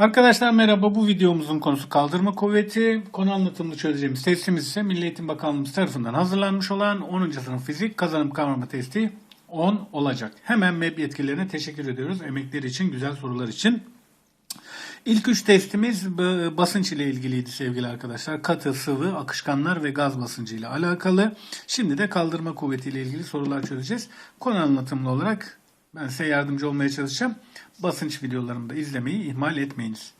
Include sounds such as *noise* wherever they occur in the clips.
Arkadaşlar merhaba. Bu videomuzun konusu kaldırma kuvveti. Konu anlatımını çözeceğimiz testimiz ise Milli Eğitim Bakanlığımız tarafından hazırlanmış olan 10. sınıf fizik kazanım kavrama testi 10 olacak. Hemen MEB yetkililerine teşekkür ediyoruz. Emekleri için, güzel sorular için. İlk üç testimiz basınç ile ilgiliydi sevgili arkadaşlar. Katı, sıvı, akışkanlar ve gaz basıncı ile alakalı. Şimdi de kaldırma kuvveti ile ilgili sorular çözeceğiz. Konu anlatımlı olarak ben size yardımcı olmaya çalışacağım. Basınç videolarımı da izlemeyi ihmal etmeyiniz.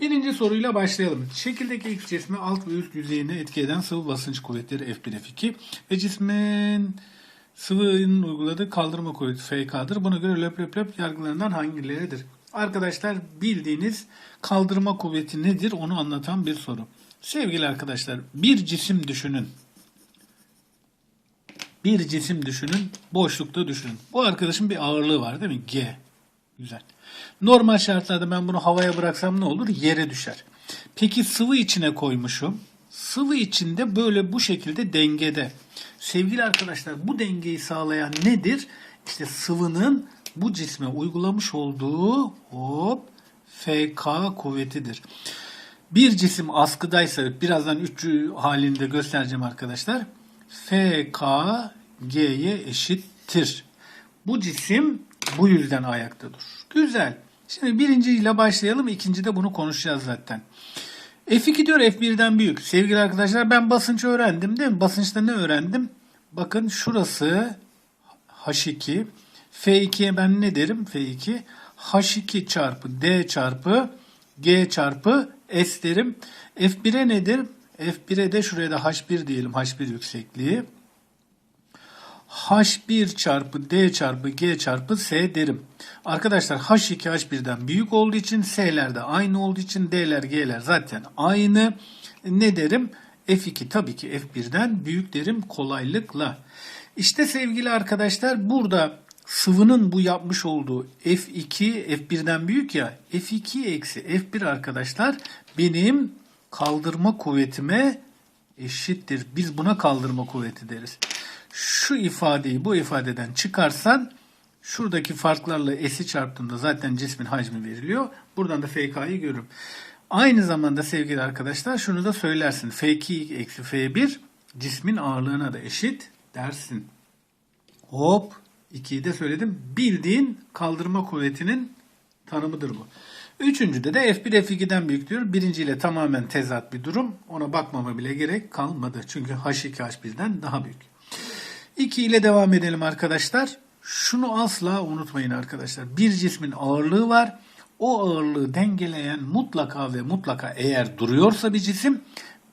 Birinci soruyla başlayalım. Şekildeki X cismi alt ve üst yüzeyine etki sıvı basınç kuvvetleri F1, F2 ve cismin sıvının uyguladığı kaldırma kuvveti FK'dır. Buna göre löp löp löp yargılarından hangileridir? Arkadaşlar bildiğiniz kaldırma kuvveti nedir onu anlatan bir soru. Sevgili arkadaşlar bir cisim düşünün. Bir cisim düşünün, boşlukta düşünün. Bu arkadaşın bir ağırlığı var değil mi? G. Güzel. Normal şartlarda ben bunu havaya bıraksam ne olur? Yere düşer. Peki sıvı içine koymuşum. Sıvı içinde böyle bu şekilde dengede. Sevgili arkadaşlar bu dengeyi sağlayan nedir? İşte sıvının bu cisme uygulamış olduğu hop FK kuvvetidir. Bir cisim askıdaysa birazdan üçlü halinde göstereceğim arkadaşlar. FK G'ye eşittir. Bu cisim bu yüzden ayakta durur. Güzel. Şimdi birinciyle başlayalım. İkincide bunu konuşacağız zaten. F2 diyor F1'den büyük. Sevgili arkadaşlar ben basınç öğrendim değil mi? Basınçta ne öğrendim? Bakın şurası H2. F2'ye ben ne derim? F2 H2 çarpı D çarpı G çarpı S derim. F1'e nedir? F1'e de şuraya da H1 diyelim. H1 yüksekliği. H1 çarpı D çarpı G çarpı S derim. Arkadaşlar H2 H1'den büyük olduğu için S'ler de aynı olduğu için D'ler G'ler zaten aynı. Ne derim? F2 tabii ki F1'den büyük derim kolaylıkla. İşte sevgili arkadaşlar burada sıvının bu yapmış olduğu F2 F1'den büyük ya F2 eksi F1 arkadaşlar benim kaldırma kuvvetime eşittir. Biz buna kaldırma kuvveti deriz. Şu ifadeyi bu ifadeden çıkarsan şuradaki farklarla s'i çarptığımda zaten cismin hacmi veriliyor. Buradan da FK'yı görürüm. Aynı zamanda sevgili arkadaşlar şunu da söylersin. F2 eksi F1 cismin ağırlığına da eşit dersin. Hop 2'yi de söyledim. Bildiğin kaldırma kuvvetinin tanımıdır bu. Üçüncüde de F1 F2'den büyük diyor. Birinciyle tamamen tezat bir durum. Ona bakmama bile gerek kalmadı. Çünkü H2 H1'den daha büyük. 2 ile devam edelim arkadaşlar. Şunu asla unutmayın arkadaşlar. Bir cismin ağırlığı var. O ağırlığı dengeleyen mutlaka ve mutlaka eğer duruyorsa bir cisim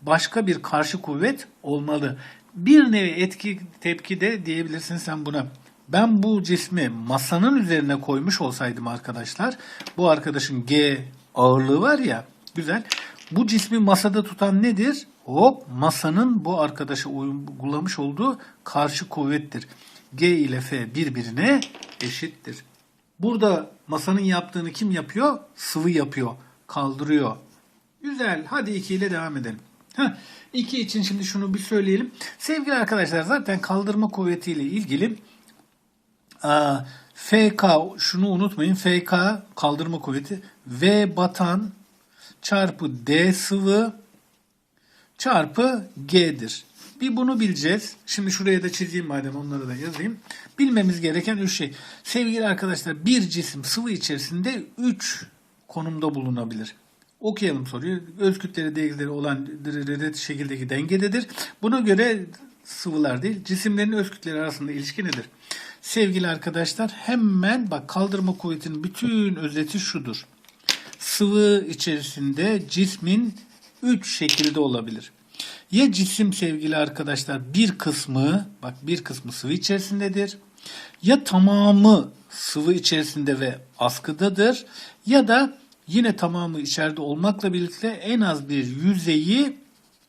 başka bir karşı kuvvet olmalı. Bir nevi etki tepki de diyebilirsin sen buna. Ben bu cismi masanın üzerine koymuş olsaydım arkadaşlar, bu arkadaşın G ağırlığı var ya, güzel. Bu cismi masada tutan nedir? Hop masanın bu arkadaşa uygulamış olduğu karşı kuvvettir. G ile F birbirine eşittir. Burada masanın yaptığını kim yapıyor? Sıvı yapıyor. Kaldırıyor. Güzel. Hadi 2 ile devam edelim. 2 için şimdi şunu bir söyleyelim. Sevgili arkadaşlar zaten kaldırma kuvvetiyle ilgili Aa, FK şunu unutmayın. FK kaldırma kuvveti V batan çarpı D sıvı çarpı G'dir. Bir bunu bileceğiz. Şimdi şuraya da çizeyim madem onları da yazayım. Bilmemiz gereken üç şey. Sevgili arkadaşlar bir cisim sıvı içerisinde 3 konumda bulunabilir. Okuyalım soruyu. Öz kütleli değerleri olan şekildeki dengededir. Buna göre sıvılar değil, cisimlerin öz kütleleri arasında ilişki nedir? Sevgili arkadaşlar hemen bak kaldırma kuvvetinin bütün özeti şudur. Sıvı içerisinde cismin 3 şekilde olabilir. Ya cisim sevgili arkadaşlar bir kısmı bak bir kısmı sıvı içerisindedir. Ya tamamı sıvı içerisinde ve askıdadır ya da yine tamamı içeride olmakla birlikte en az bir yüzeyi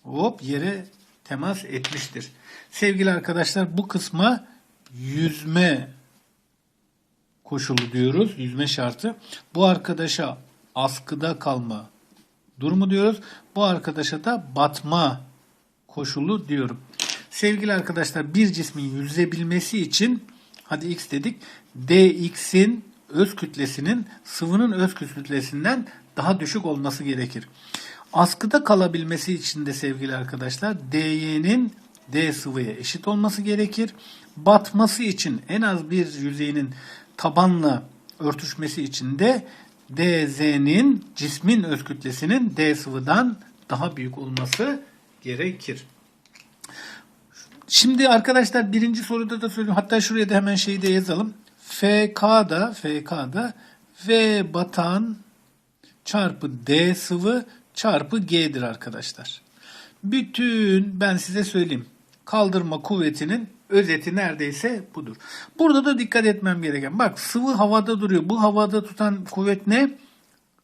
hop yere temas etmiştir. Sevgili arkadaşlar bu kısma yüzme koşulu diyoruz. Yüzme şartı. Bu arkadaşa askıda kalma durumu diyoruz. Bu arkadaşa da batma koşulu diyorum. Sevgili arkadaşlar bir cismin yüzebilmesi için hadi x dedik. dx'in öz kütlesinin sıvının öz kütlesinden daha düşük olması gerekir. Askıda kalabilmesi için de sevgili arkadaşlar DY'nin D sıvıya eşit olması gerekir. Batması için en az bir yüzeyinin tabanla örtüşmesi için de DZ'nin cismin öz kütlesinin D sıvıdan daha büyük olması gerekir. Şimdi arkadaşlar birinci soruda da söylüyorum. Hatta şuraya da hemen şeyi de yazalım. FK'da FK'da V batan çarpı D sıvı çarpı G'dir arkadaşlar. Bütün ben size söyleyeyim. Kaldırma kuvvetinin özeti neredeyse budur. Burada da dikkat etmem gereken. Bak sıvı havada duruyor. Bu havada tutan kuvvet ne?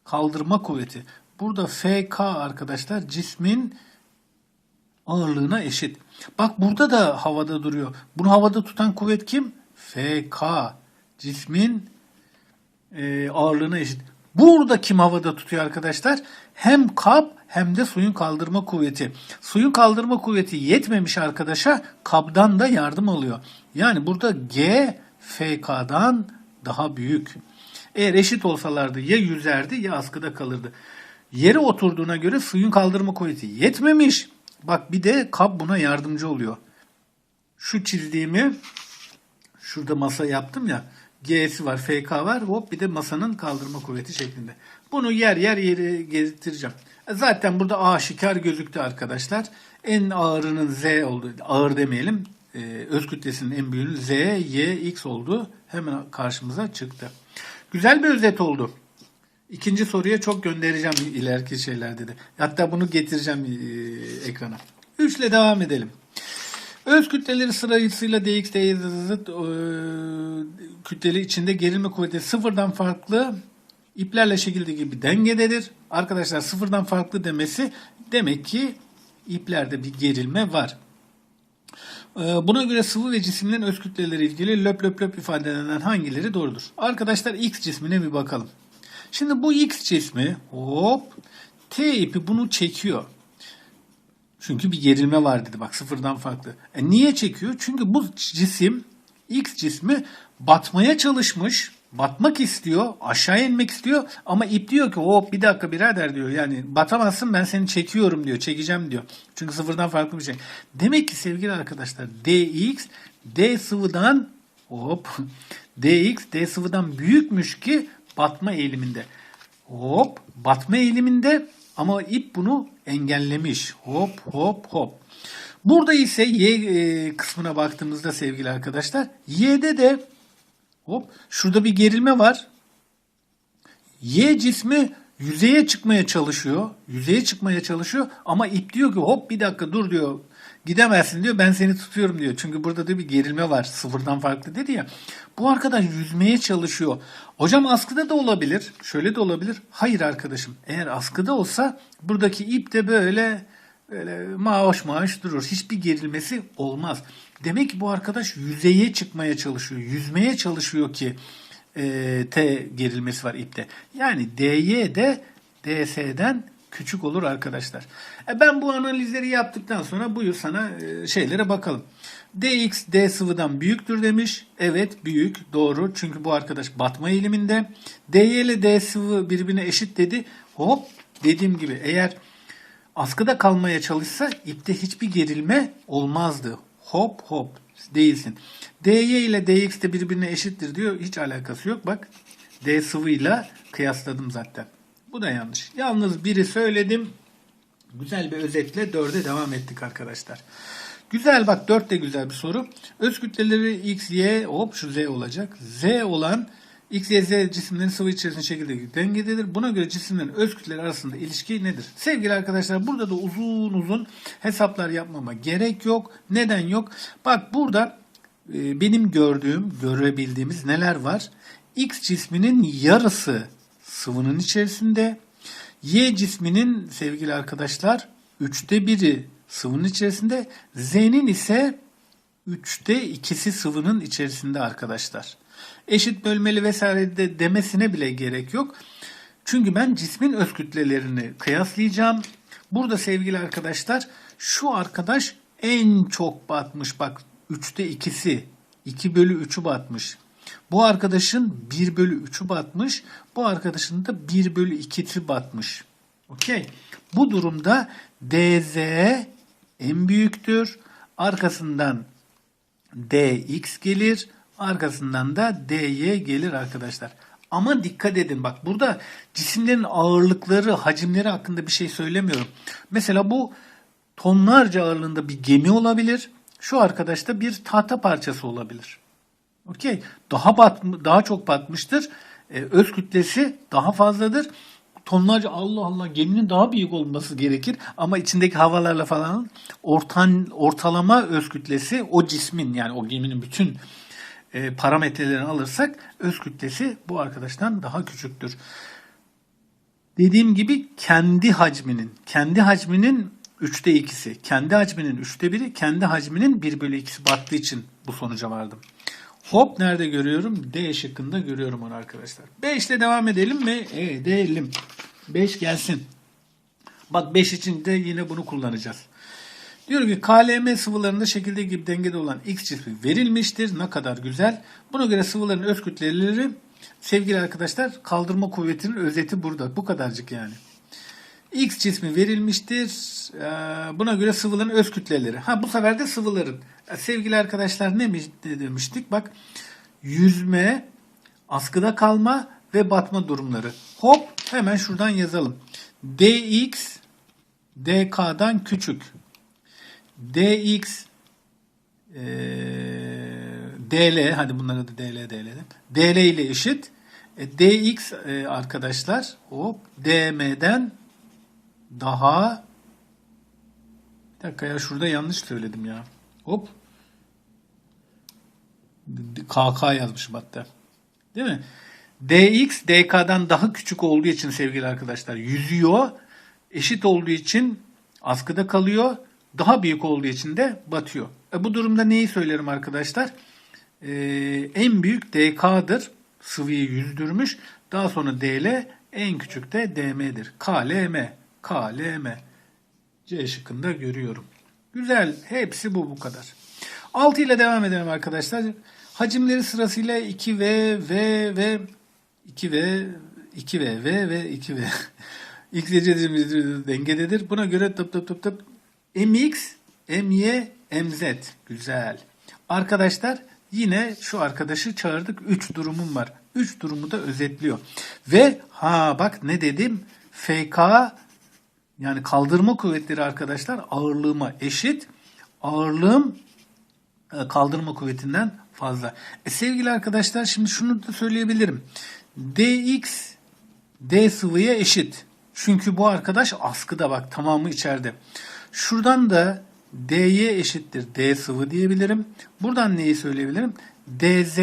Kaldırma kuvveti. Burada FK arkadaşlar cismin ağırlığına eşit. Bak burada da havada duruyor. Bunu havada tutan kuvvet kim? FK. Cismin e, ağırlığına eşit. Burada kim havada tutuyor arkadaşlar? Hem kap hem de suyun kaldırma kuvveti. Suyun kaldırma kuvveti yetmemiş arkadaşa kapdan da yardım alıyor. Yani burada G FK'dan daha büyük. Eğer eşit olsalardı ya yüzerdi ya askıda kalırdı. Yere oturduğuna göre suyun kaldırma kuvveti yetmemiş. Bak bir de kap buna yardımcı oluyor. Şu çizdiğimi şurada masa yaptım ya. G'si var, FK var. Hop bir de masanın kaldırma kuvveti şeklinde. Bunu yer yer yeri getireceğim. Zaten burada aşikar gözüktü arkadaşlar. En ağırının Z oldu. Ağır demeyelim. Ee, öz kütlesinin en büyüğünün Z, Y, X oldu. Hemen karşımıza çıktı. Güzel bir özet oldu. İkinci soruya çok göndereceğim ileriki şeylerde de. Hatta bunu getireceğim e, ekrana. 3 ile devam edelim. Öz kütleleri sırasıyla dx, dy zıt e, kütleli içinde gerilme kuvveti sıfırdan farklı iplerle şekilde gibi dengededir. Arkadaşlar sıfırdan farklı demesi demek ki iplerde bir gerilme var. E, Buna göre sıvı ve cisimlerin öz kütleleri ilgili löp löp löp ifadelenen hangileri doğrudur? Arkadaşlar X cismine bir bakalım. Şimdi bu X cismi hop T ipi bunu çekiyor. Çünkü bir gerilme var dedi bak sıfırdan farklı. E niye çekiyor? Çünkü bu cisim X cismi batmaya çalışmış. Batmak istiyor, aşağı inmek istiyor ama ip diyor ki hop bir dakika birader diyor. Yani batamazsın ben seni çekiyorum diyor, çekeceğim diyor. Çünkü sıfırdan farklı bir şey. Demek ki sevgili arkadaşlar dx d sıvıdan hop *laughs* dx d sıvıdan büyükmüş ki batma eğiliminde. Hop batma eğiliminde ama ip bunu engellemiş. Hop hop hop. Burada ise y e, kısmına baktığımızda sevgili arkadaşlar y'de de hop şurada bir gerilme var. Y cismi yüzeye çıkmaya çalışıyor. Yüzeye çıkmaya çalışıyor ama ip diyor ki hop bir dakika dur diyor. Gidemezsin diyor ben seni tutuyorum diyor. Çünkü burada da bir gerilme var. Sıfırdan farklı dedi ya. Bu arkadaş yüzmeye çalışıyor. Hocam askıda da olabilir. Şöyle de olabilir. Hayır arkadaşım. Eğer askıda olsa buradaki ip de böyle böyle maaş maaş durur. Hiçbir gerilmesi olmaz. Demek ki bu arkadaş yüzeye çıkmaya çalışıyor. Yüzmeye çalışıyor ki e, T gerilmesi var ipte. Yani DY de DS'den küçük olur arkadaşlar. E ben bu analizleri yaptıktan sonra buyur sana e, şeylere bakalım. DX D sıvıdan büyüktür demiş. Evet büyük doğru çünkü bu arkadaş batma eğiliminde. DY ile D sıvı birbirine eşit dedi. Hop dediğim gibi eğer askıda kalmaya çalışsa ipte hiçbir gerilme olmazdı. Hop hop değilsin. DY ile DX de birbirine eşittir diyor. Hiç alakası yok. Bak D sıvıyla kıyasladım zaten. Bu da yanlış. Yalnız biri söyledim. Güzel bir özetle dörde devam ettik arkadaşlar. Güzel bak dört de güzel bir soru. Öz kütleleri X, Y hop şu Z olacak. Z olan X, Y, Z cisimlerin sıvı içerisinde şekilde dengededir. Buna göre cisimlerin öz kütleleri arasında ilişki nedir? Sevgili arkadaşlar burada da uzun uzun hesaplar yapmama gerek yok. Neden yok? Bak burada e, benim gördüğüm, görebildiğimiz neler var? X cisminin yarısı sıvının içerisinde. Y cisminin sevgili arkadaşlar üçte biri sıvının içerisinde. Z'nin ise üçte ikisi sıvının içerisinde arkadaşlar. Eşit bölmeli vesaire de demesine bile gerek yok. Çünkü ben cismin öz kütlelerini kıyaslayacağım. Burada sevgili arkadaşlar şu arkadaş en çok batmış. Bak üçte ikisi 2 bölü 3'ü batmış. Bu arkadaşın 1 bölü 3'ü batmış. Bu arkadaşın da 1 bölü 2'si batmış. Okey. Bu durumda DZ en büyüktür. Arkasından dx gelir. Arkasından da dy gelir arkadaşlar. Ama dikkat edin bak burada cisimlerin ağırlıkları, hacimleri hakkında bir şey söylemiyorum. Mesela bu tonlarca ağırlığında bir gemi olabilir. Şu arkadaş da bir tahta parçası olabilir. Okey. Daha bat, daha çok batmıştır. Ee, öz kütlesi daha fazladır. Tonlarca Allah Allah geminin daha büyük olması gerekir ama içindeki havalarla falan ortan ortalama öz kütlesi o cismin yani o geminin bütün e, parametrelerini alırsak öz kütlesi bu arkadaştan daha küçüktür. Dediğim gibi kendi hacminin, kendi hacminin üçte ikisi, kendi hacminin üçte biri, kendi hacminin bir bölü ikisi battığı için bu sonuca vardım. Hop nerede görüyorum? D şıkkında görüyorum onu arkadaşlar. 5 ile devam edelim mi? Edelim. 5 gelsin. Bak 5 için de yine bunu kullanacağız. Diyor ki KLM sıvılarında şekilde gibi dengede olan X cismi verilmiştir. Ne kadar güzel. Buna göre sıvıların öz kütleleri sevgili arkadaşlar kaldırma kuvvetinin özeti burada. Bu kadarcık yani. X cismi verilmiştir. Ee, Buna göre sıvıların öz kütleleri. Ha bu sefer de sıvıların. Sevgili arkadaşlar ne mi- ne demiştik? Bak yüzme, askıda kalma ve batma durumları. Hop hemen şuradan yazalım. dx dk'dan küçük. dx eee, dl hadi bunlara da dl dl dl ile eşit. E, dx e, arkadaşlar hop dm'den daha bir dakika ya şurada yanlış söyledim ya. Hop. KK yazmışım hatta. Değil mi? dx dk'dan daha küçük olduğu için sevgili arkadaşlar yüzüyor. Eşit olduğu için askıda kalıyor. Daha büyük olduğu için de batıyor. E bu durumda neyi söylerim arkadaşlar? Ee, en büyük dk'dır. Sıvıyı yüzdürmüş. Daha sonra dl en küçük de dm'dir. klm. Klm. C şıkkında görüyorum. Güzel. Hepsi bu bu kadar. 6 ile devam edelim arkadaşlar. Hacimleri sırasıyla 2V, V ve 2V, 2V, V ve 2V. X derece dengededir. Buna göre tıp tıp tıp tıp MX, MY, MZ. Güzel. Arkadaşlar yine şu arkadaşı çağırdık. 3 durumum var. 3 durumu da özetliyor. Ve ha bak ne dedim? FK yani kaldırma kuvvetleri arkadaşlar ağırlığıma eşit. Ağırlığım e, kaldırma kuvvetinden fazla. E, sevgili arkadaşlar şimdi şunu da söyleyebilirim. dx d sıvıya eşit. Çünkü bu arkadaş askıda bak tamamı içeride. Şuradan da dy eşittir d sıvı diyebilirim. Buradan neyi söyleyebilirim? dz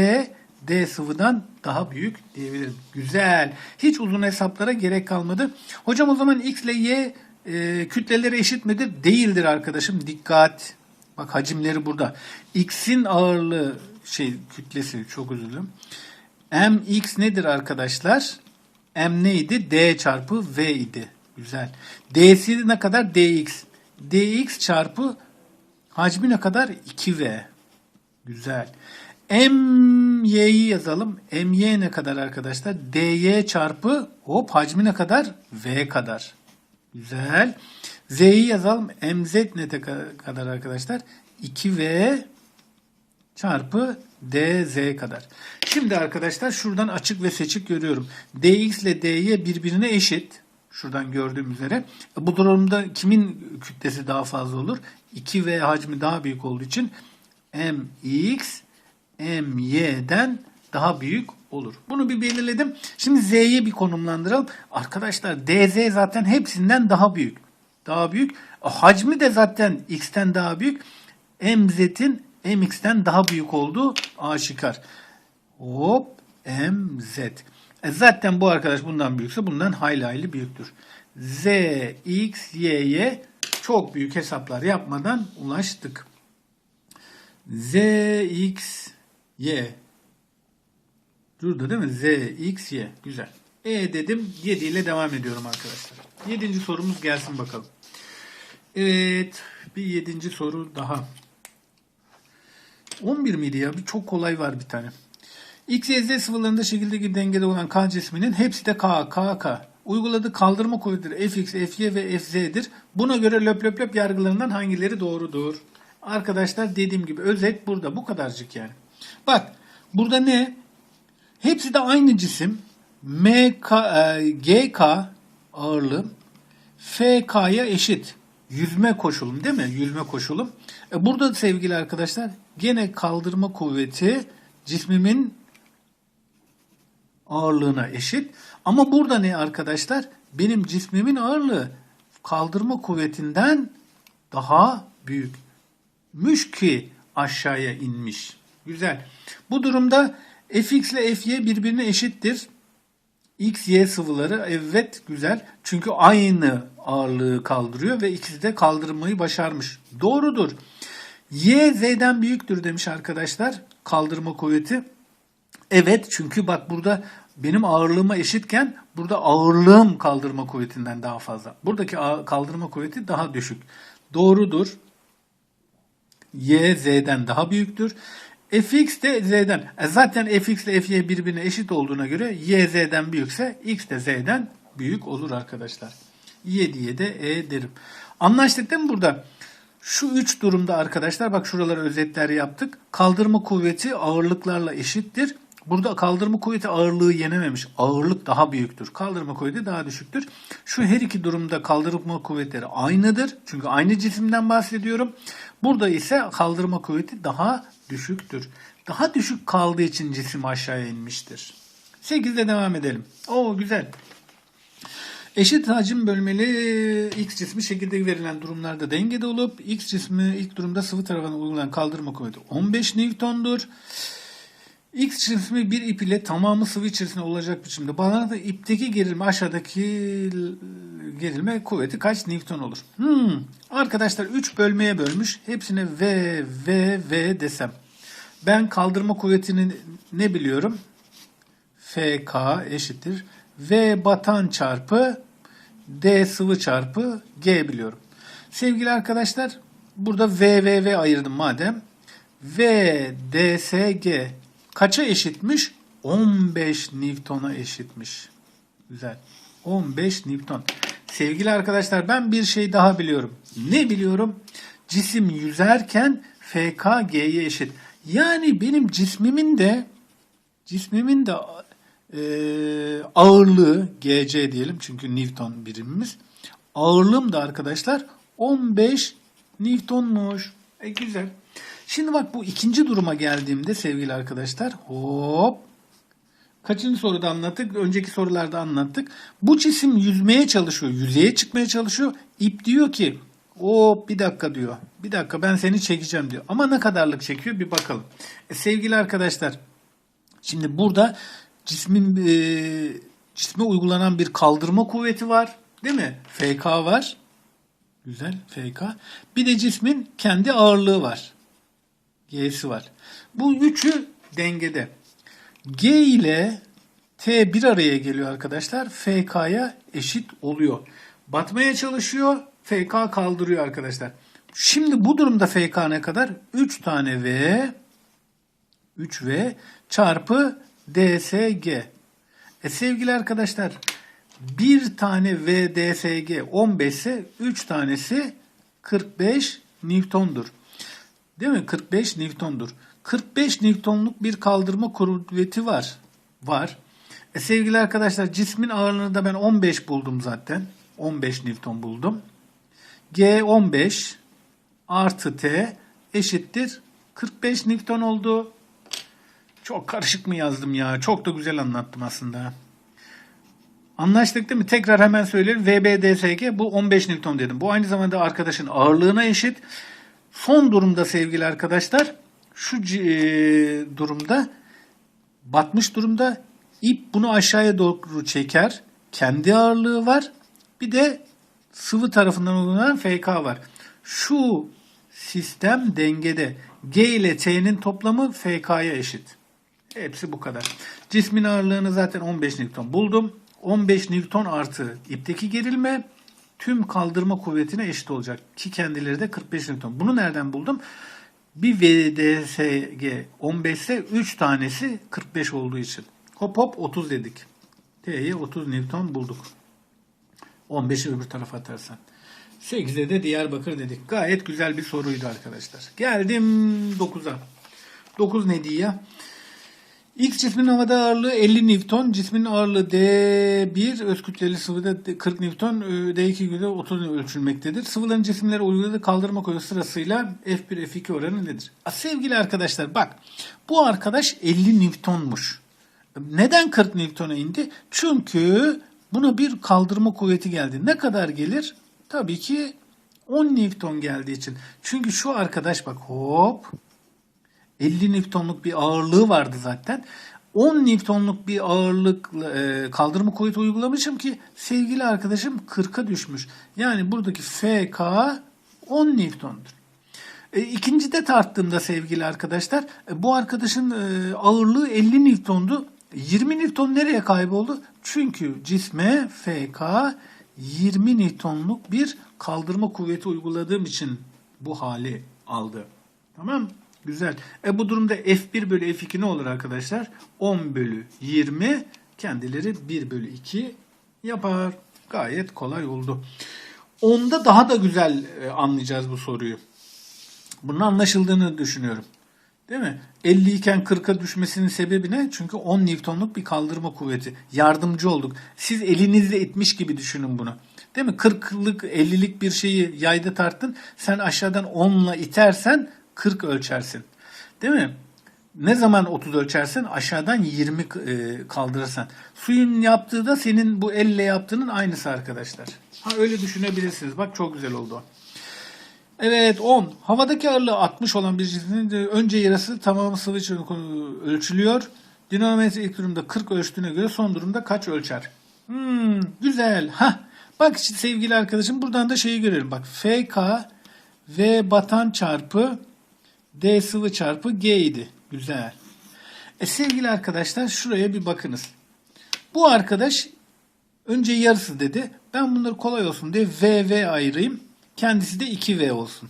d sıvıdan daha büyük diyebilirim. Güzel. Hiç uzun hesaplara gerek kalmadı. Hocam o zaman x ile y e, kütleleri eşit midir? Değildir arkadaşım. Dikkat. Bak hacimleri burada. X'in ağırlığı şey kütlesi çok özür dilerim. mx nedir arkadaşlar? M neydi? D çarpı V idi. Güzel. D'si ne kadar? dx. dx çarpı hacmi ne kadar? 2V. Güzel. MY'yi yazalım. MY ne kadar arkadaşlar? DY çarpı hop hacmi ne kadar? V kadar. Güzel. Z'yi yazalım. MZ ne kadar arkadaşlar? 2V çarpı DZ kadar. Şimdi arkadaşlar şuradan açık ve seçik görüyorum. DX ile DY birbirine eşit. Şuradan gördüğüm üzere. Bu durumda kimin kütlesi daha fazla olur? 2V hacmi daha büyük olduğu için MX MY'den daha büyük olur. Bunu bir belirledim. Şimdi Z'yi bir konumlandıralım. Arkadaşlar DZ zaten hepsinden daha büyük. Daha büyük. Hacmi de zaten X'ten daha büyük. MZ'in MX'ten daha büyük olduğu aşikar. Hop MZ. E zaten bu arkadaş bundan büyükse bundan hayli hayli büyüktür. Z, X, Y'ye çok büyük hesaplar yapmadan ulaştık. Z, X, Y. Burada değil mi? Z, X, Y. Güzel. E dedim. 7 ile devam ediyorum arkadaşlar. 7. sorumuz gelsin bakalım. Evet. Bir 7. soru daha. 11 miydi ya? Bir çok kolay var bir tane. X, Y, Z sıvılarında şekildeki dengede olan K cisminin hepsi de K, K, K. Uyguladığı kaldırma kuvvetleri Fx, Fy ve Fz'dir. Buna göre löp löp löp yargılarından hangileri doğrudur? Arkadaşlar dediğim gibi özet burada bu kadarcık yani. Bak burada ne? Hepsi de aynı cisim. MK, e, GK ağırlığı FK'ya eşit. Yüzme koşulum değil mi? Yüzme koşulum. E burada sevgili arkadaşlar gene kaldırma kuvveti cismimin ağırlığına eşit. Ama burada ne arkadaşlar? Benim cismimin ağırlığı kaldırma kuvvetinden daha büyükmüş ki aşağıya inmiş. Güzel. Bu durumda fx ile fy birbirine eşittir. X, Y sıvıları evet güzel. Çünkü aynı ağırlığı kaldırıyor ve ikisi de kaldırmayı başarmış. Doğrudur. Y Z'den büyüktür demiş arkadaşlar kaldırma kuvveti. Evet çünkü bak burada benim ağırlığıma eşitken burada ağırlığım kaldırma kuvvetinden daha fazla. Buradaki kaldırma kuvveti daha düşük. Doğrudur. Y Z'den daha büyüktür. Fx de Z'den. E zaten Fx ile Fy birbirine eşit olduğuna göre Y Z'den büyükse X de Z'den büyük olur arkadaşlar. Y diye de E derim. Anlaştık değil mi burada? Şu üç durumda arkadaşlar bak şuralara özetler yaptık. Kaldırma kuvveti ağırlıklarla eşittir. Burada kaldırma kuvveti ağırlığı yenememiş. Ağırlık daha büyüktür. Kaldırma kuvveti daha düşüktür. Şu her iki durumda kaldırma kuvvetleri aynıdır. Çünkü aynı cisimden bahsediyorum. Burada ise kaldırma kuvveti daha düşüktür. Daha düşük kaldığı için cisim aşağıya inmiştir. 8'de devam edelim. Oo güzel. Eşit hacim bölmeli X cismi şekilde verilen durumlarda dengede olup X cismi ilk durumda sıvı tarafına uygulanan kaldırma kuvveti 15 Newton'dur. X cismi bir ip ile tamamı sıvı içerisinde olacak biçimde bağlanırsa ipteki gerilme aşağıdaki gerilme kuvveti kaç Newton olur? Hmm. Arkadaşlar 3 bölmeye bölmüş. Hepsine V, V, V desem. Ben kaldırma kuvvetini ne biliyorum? FK eşittir. V batan çarpı D sıvı çarpı G biliyorum. Sevgili arkadaşlar burada V, V, V ayırdım madem. V, D, S, G kaça eşitmiş? 15 Newton'a eşitmiş. Güzel. 15 Newton. Sevgili arkadaşlar ben bir şey daha biliyorum. Ne biliyorum? Cisim yüzerken FK G'ye eşit. Yani benim cismimin de cismimin de e, ağırlığı GC diyelim çünkü Newton birimimiz. Ağırlığım da arkadaşlar 15 Newton'muş. E güzel. Şimdi bak bu ikinci duruma geldiğimde sevgili arkadaşlar hop Kaçıncı soruda anlattık? Önceki sorularda anlattık. Bu cisim yüzmeye çalışıyor. Yüzeye çıkmaya çalışıyor. İp diyor ki o bir dakika diyor. Bir dakika ben seni çekeceğim diyor. Ama ne kadarlık çekiyor bir bakalım. E, sevgili arkadaşlar şimdi burada cismin e, cisme uygulanan bir kaldırma kuvveti var. Değil mi? FK var. Güzel FK. Bir de cismin kendi ağırlığı var. G'si var. Bu üçü dengede. G ile T bir araya geliyor arkadaşlar. FK'ya eşit oluyor. Batmaya çalışıyor. FK kaldırıyor arkadaşlar. Şimdi bu durumda FK ne kadar? 3 tane V 3V çarpı DSG. E sevgili arkadaşlar bir tane VDSG 15 ise 3 tanesi 45 Newton'dur. Değil mi? 45 Newton'dur. 45 Newton'luk bir kaldırma kuvveti var. Var. E sevgili arkadaşlar cismin ağırlığını da ben 15 buldum zaten. 15 Newton buldum. G 15 artı T eşittir 45 Newton oldu. Çok karışık mı yazdım ya? Çok da güzel anlattım aslında. Anlaştık değil mi? Tekrar hemen söyleyelim. VBDSG bu 15 Newton dedim. Bu aynı zamanda arkadaşın ağırlığına eşit. Son durumda sevgili arkadaşlar şu e, durumda batmış durumda ip bunu aşağıya doğru çeker. Kendi ağırlığı var. Bir de sıvı tarafından uygulanan FK var. Şu sistem dengede. G ile T'nin toplamı FK'ya eşit. Hepsi bu kadar. Cismin ağırlığını zaten 15 Newton buldum. 15 Newton artı ipteki gerilme tüm kaldırma kuvvetine eşit olacak. Ki kendileri de 45 Newton. Bunu nereden buldum? Bir VDSG 15 ise 3 tanesi 45 olduğu için. Hop hop 30 dedik. T'ye 30 Newton bulduk. 15'i öbür tarafa atarsan. 8'de de Diyarbakır dedik. Gayet güzel bir soruydu arkadaşlar. Geldim 9'a. 9 ne diye? X cismin havada ağırlığı 50 Newton, cismin ağırlığı D1, öz kütleli sıvıda 40 Newton, D2 güde 30 ölçülmektedir. Sıvıların cisimlere uyguladığı kaldırma kuvveti sırasıyla F1, F2 oranı nedir? Sevgili arkadaşlar bak bu arkadaş 50 Newton'muş. Neden 40 Newton'a indi? Çünkü buna bir kaldırma kuvveti geldi. Ne kadar gelir? Tabii ki 10 Newton geldiği için. Çünkü şu arkadaş bak hop 50 Newton'luk bir ağırlığı vardı zaten. 10 Newton'luk bir ağırlık e, kaldırma kuvveti uygulamışım ki sevgili arkadaşım 40'a düşmüş. Yani buradaki FK 10 Newton'dur. E, ikinci de tarttığımda sevgili arkadaşlar e, bu arkadaşın e, ağırlığı 50 Newton'du. 20 Newton nereye kayboldu? Çünkü cisme FK 20 Newton'luk bir kaldırma kuvveti uyguladığım için bu hali aldı. Tamam Güzel. E bu durumda F1 bölü F2 ne olur arkadaşlar? 10 bölü 20 kendileri 1 bölü 2 yapar. Gayet kolay oldu. Onda daha da güzel e, anlayacağız bu soruyu. Bunun anlaşıldığını düşünüyorum. Değil mi? 50 iken 40'a düşmesinin sebebi ne? Çünkü 10 Newton'luk bir kaldırma kuvveti. Yardımcı olduk. Siz elinizle itmiş gibi düşünün bunu. Değil mi? 40'lık 50'lik bir şeyi yayda tarttın. Sen aşağıdan 10'la itersen 40 ölçersin. Değil mi? Ne zaman 30 ölçersin? Aşağıdan 20 e, kaldırırsan. Suyun yaptığı da senin bu elle yaptığının aynısı arkadaşlar. Ha öyle düşünebilirsiniz. Bak çok güzel oldu o. Evet 10. Havadaki ağırlığı 60 olan bir cismin önce yarısı tamamı sıvı için ölçülüyor. Dinamometre ilk durumda 40 ölçtüğüne göre son durumda kaç ölçer? Hmm, güzel. Ha. Bak işte sevgili arkadaşım buradan da şeyi görelim. Bak FK V batan çarpı D sıvı çarpı G idi. Güzel. E sevgili arkadaşlar şuraya bir bakınız. Bu arkadaş önce yarısı dedi. Ben bunları kolay olsun diye VV ayırayım. Kendisi de 2V olsun.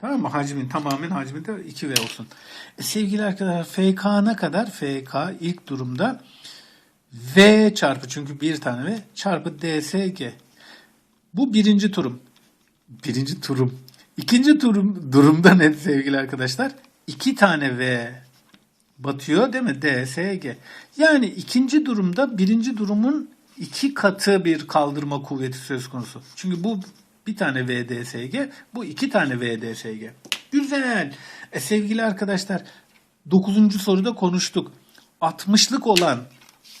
Tamam mı? Hacmin tamamen hacmi de 2V olsun. E sevgili arkadaşlar FK ne kadar? FK ilk durumda V çarpı çünkü bir tane V çarpı DSG. Bu birinci turum. Birinci turum. İkinci durum, durumda ne sevgili arkadaşlar? İki tane V batıyor değil mi? D, S, G. Yani ikinci durumda birinci durumun iki katı bir kaldırma kuvveti söz konusu. Çünkü bu bir tane V, D, S, G. Bu iki tane V, D, S, G. Güzel. E, sevgili arkadaşlar dokuzuncu soruda konuştuk. 60'lık olan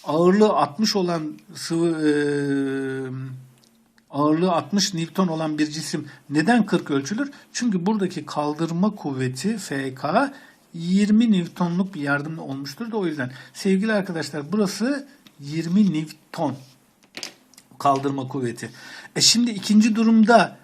ağırlığı 60 olan sıvı e, ağırlığı 60 Newton olan bir cisim neden 40 ölçülür? Çünkü buradaki kaldırma kuvveti FK 20 Newton'luk bir yardım olmuştur da o yüzden. Sevgili arkadaşlar burası 20 Newton kaldırma kuvveti. E şimdi ikinci durumda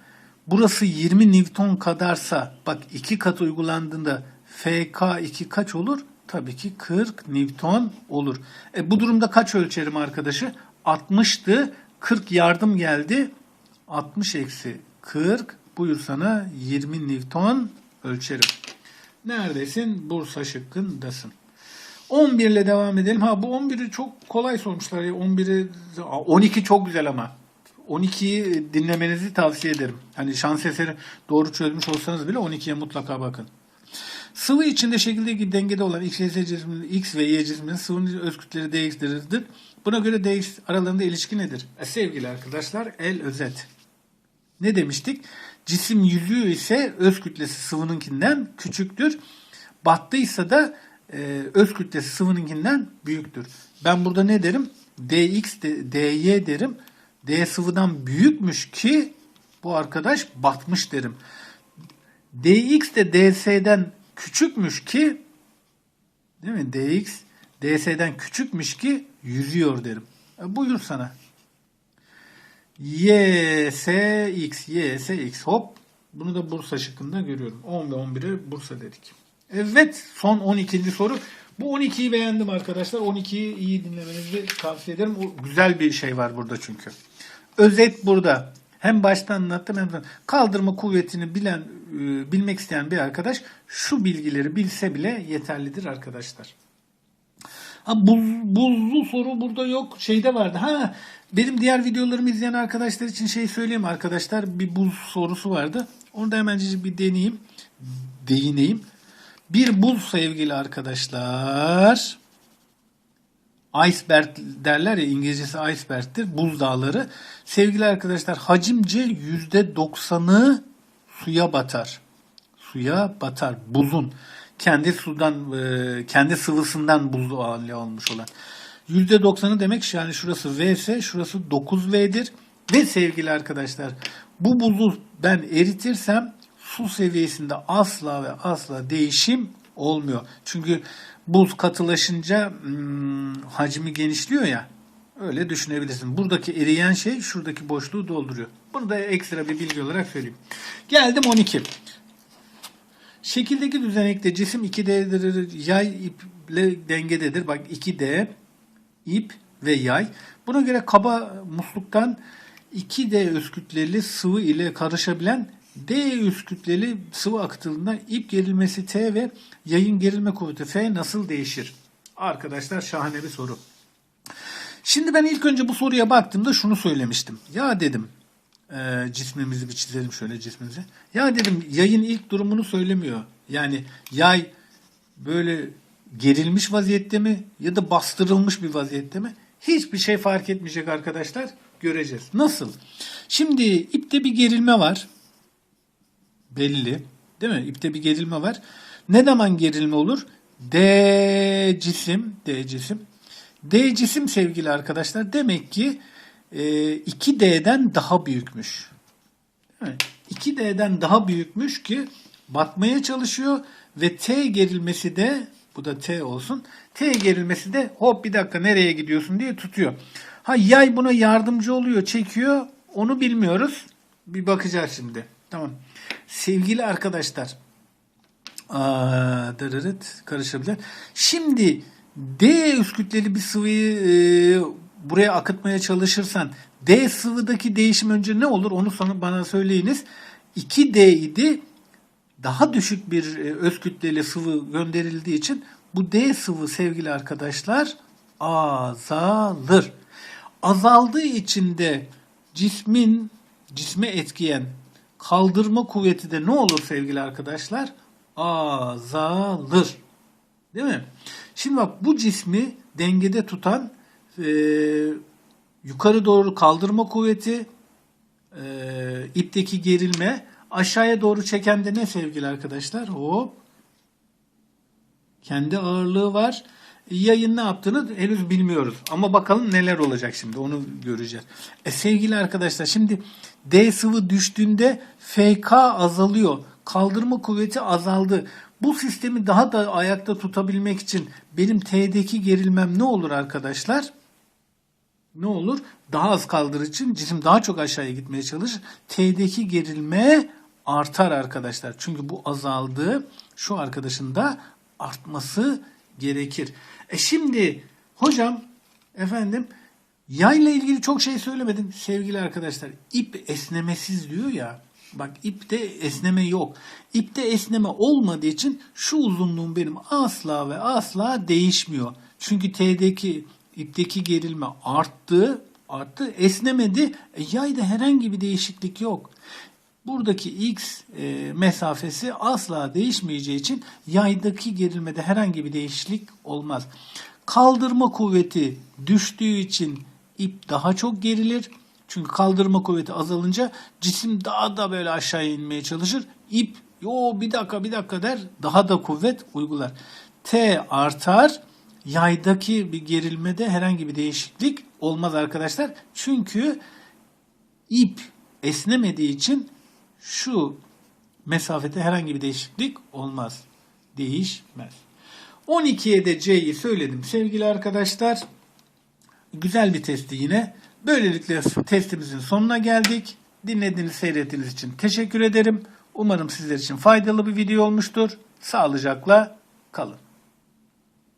burası 20 Newton kadarsa bak iki kat uygulandığında FK 2 kaç olur? Tabii ki 40 Newton olur. E bu durumda kaç ölçerim arkadaşı? 60'tı. 40 yardım geldi. 60 eksi 40 buyur sana 20 Newton ölçerim. Neredesin? Bursa şıkkındasın. 11 ile devam edelim. Ha bu 11'i çok kolay sormuşlar. 11'i 12 çok güzel ama. 12'yi dinlemenizi tavsiye ederim. Hani şans eseri doğru çözmüş olsanız bile 12'ye mutlaka bakın. Sıvı içinde şekildeki dengede olan X, Y cisminin X ve Y cisminin sıvının öz kütleri DX'leridir. Buna göre DX aralarında ilişki nedir? E, sevgili arkadaşlar el özet. Ne demiştik? Cisim yüzüğü ise öz kütlesi sıvınınkinden küçüktür. Battıysa da e, öz kütlesi sıvınınkinden büyüktür. Ben burada ne derim? dx, de, dy derim. D sıvıdan büyükmüş ki bu arkadaş batmış derim. dx de ds'den küçükmüş ki değil mi? dx ds'den küçükmüş ki yüzüyor derim. E, buyur sana. Y, S, X, Y, S, X. Hop. Bunu da Bursa şıkkında görüyorum. 10 ve 11'e Bursa dedik. Evet. Son 12. soru. Bu 12'yi beğendim arkadaşlar. 12'yi iyi dinlemenizi tavsiye ederim. O güzel bir şey var burada çünkü. Özet burada. Hem baştan anlattım hem de kaldırma kuvvetini bilen, e, bilmek isteyen bir arkadaş şu bilgileri bilse bile yeterlidir arkadaşlar. Ha, buz, buzlu soru burada yok. Şeyde vardı. Ha benim diğer videolarımı izleyen arkadaşlar için şey söyleyeyim arkadaşlar. Bir buz sorusu vardı. Onu da hemen bir deneyeyim. Değineyim. Bir buz sevgili arkadaşlar. Iceberg derler ya İngilizcesi iceberg'tir. Buz dağları. Sevgili arkadaşlar hacimce %90'ı suya batar. Suya batar. Buzun. Kendi sudan, e, kendi sıvısından buz hali olmuş olan. %90'ı demek yani şurası V ise şurası 9V'dir. Ve sevgili arkadaşlar bu buzu ben eritirsem su seviyesinde asla ve asla değişim olmuyor. Çünkü buz katılaşınca hmm, hacmi genişliyor ya. Öyle düşünebilirsin. Buradaki eriyen şey şuradaki boşluğu dolduruyor. Bunu da ekstra bir bilgi olarak söyleyeyim. Geldim 12. Şekildeki düzenekte cisim 2D'dir, yay iple dengededir. Bak 2D, ip ve yay. Buna göre kaba musluktan 2D öz kütleli sıvı ile karışabilen D üst kütleli sıvı akıtılığında ip gerilmesi T ve yayın gerilme kuvveti F nasıl değişir? Arkadaşlar şahane bir soru. Şimdi ben ilk önce bu soruya baktığımda şunu söylemiştim. Ya dedim e, cismimizi bir çizelim şöyle cismimizi. Ya dedim yayın ilk durumunu söylemiyor. Yani yay böyle gerilmiş vaziyette mi ya da bastırılmış bir vaziyette mi? Hiçbir şey fark etmeyecek arkadaşlar. Göreceğiz. Nasıl? Şimdi ipte bir gerilme var belli. Değil mi? İpte bir gerilme var. Ne zaman gerilme olur? D cisim, D cisim. D cisim sevgili arkadaşlar demek ki e, 2D'den daha büyükmüş. Değil mi? 2D'den daha büyükmüş ki batmaya çalışıyor ve T gerilmesi de bu da T olsun. T gerilmesi de hop bir dakika nereye gidiyorsun diye tutuyor. Ha yay buna yardımcı oluyor, çekiyor. Onu bilmiyoruz. Bir bakacağız şimdi. Tamam. Sevgili arkadaşlar. Dırırıt, karışabilir. Şimdi D üst kütleli bir sıvıyı e, buraya akıtmaya çalışırsan D sıvıdaki değişim önce ne olur onu sana bana söyleyiniz. 2D idi. Daha düşük bir e, öz kütleli sıvı gönderildiği için bu D sıvı sevgili arkadaşlar azalır. Azaldığı için de cismin cisme etkiyen kaldırma kuvveti de ne olur sevgili arkadaşlar? Azalır. Değil mi? Şimdi bak bu cismi dengede tutan e, yukarı doğru kaldırma kuvveti, e, ipteki gerilme, aşağıya doğru çeken de ne sevgili arkadaşlar? Hop. Kendi ağırlığı var. Yayın ne yaptığını henüz bilmiyoruz. Ama bakalım neler olacak şimdi onu göreceğiz. E, sevgili arkadaşlar şimdi D sıvı düştüğünde FK azalıyor. Kaldırma kuvveti azaldı. Bu sistemi daha da ayakta tutabilmek için benim T'deki gerilmem ne olur arkadaşlar? Ne olur? Daha az kaldır için cisim daha çok aşağıya gitmeye çalışır. T'deki gerilme artar arkadaşlar. Çünkü bu azaldı. Şu arkadaşın da artması gerekir. E şimdi hocam efendim yayla ilgili çok şey söylemedim sevgili arkadaşlar. İp esnemesiz diyor ya. Bak ipte esneme yok. İpte esneme olmadığı için şu uzunluğum benim asla ve asla değişmiyor. Çünkü T'deki ipteki gerilme arttı, arttı, esnemedi. E, yayda herhangi bir değişiklik yok. Buradaki x e, mesafesi asla değişmeyeceği için yaydaki gerilmede herhangi bir değişiklik olmaz. Kaldırma kuvveti düştüğü için ip daha çok gerilir. Çünkü kaldırma kuvveti azalınca cisim daha da böyle aşağıya inmeye çalışır. İp yo bir dakika bir dakika der daha da kuvvet uygular. T artar yaydaki bir gerilmede herhangi bir değişiklik olmaz arkadaşlar. Çünkü ip esnemediği için şu mesafede herhangi bir değişiklik olmaz. Değişmez. 12'ye de C'yi söyledim sevgili arkadaşlar. Güzel bir testi yine. Böylelikle testimizin sonuna geldik. Dinlediğiniz, seyrettiğiniz için teşekkür ederim. Umarım sizler için faydalı bir video olmuştur. Sağlıcakla kalın.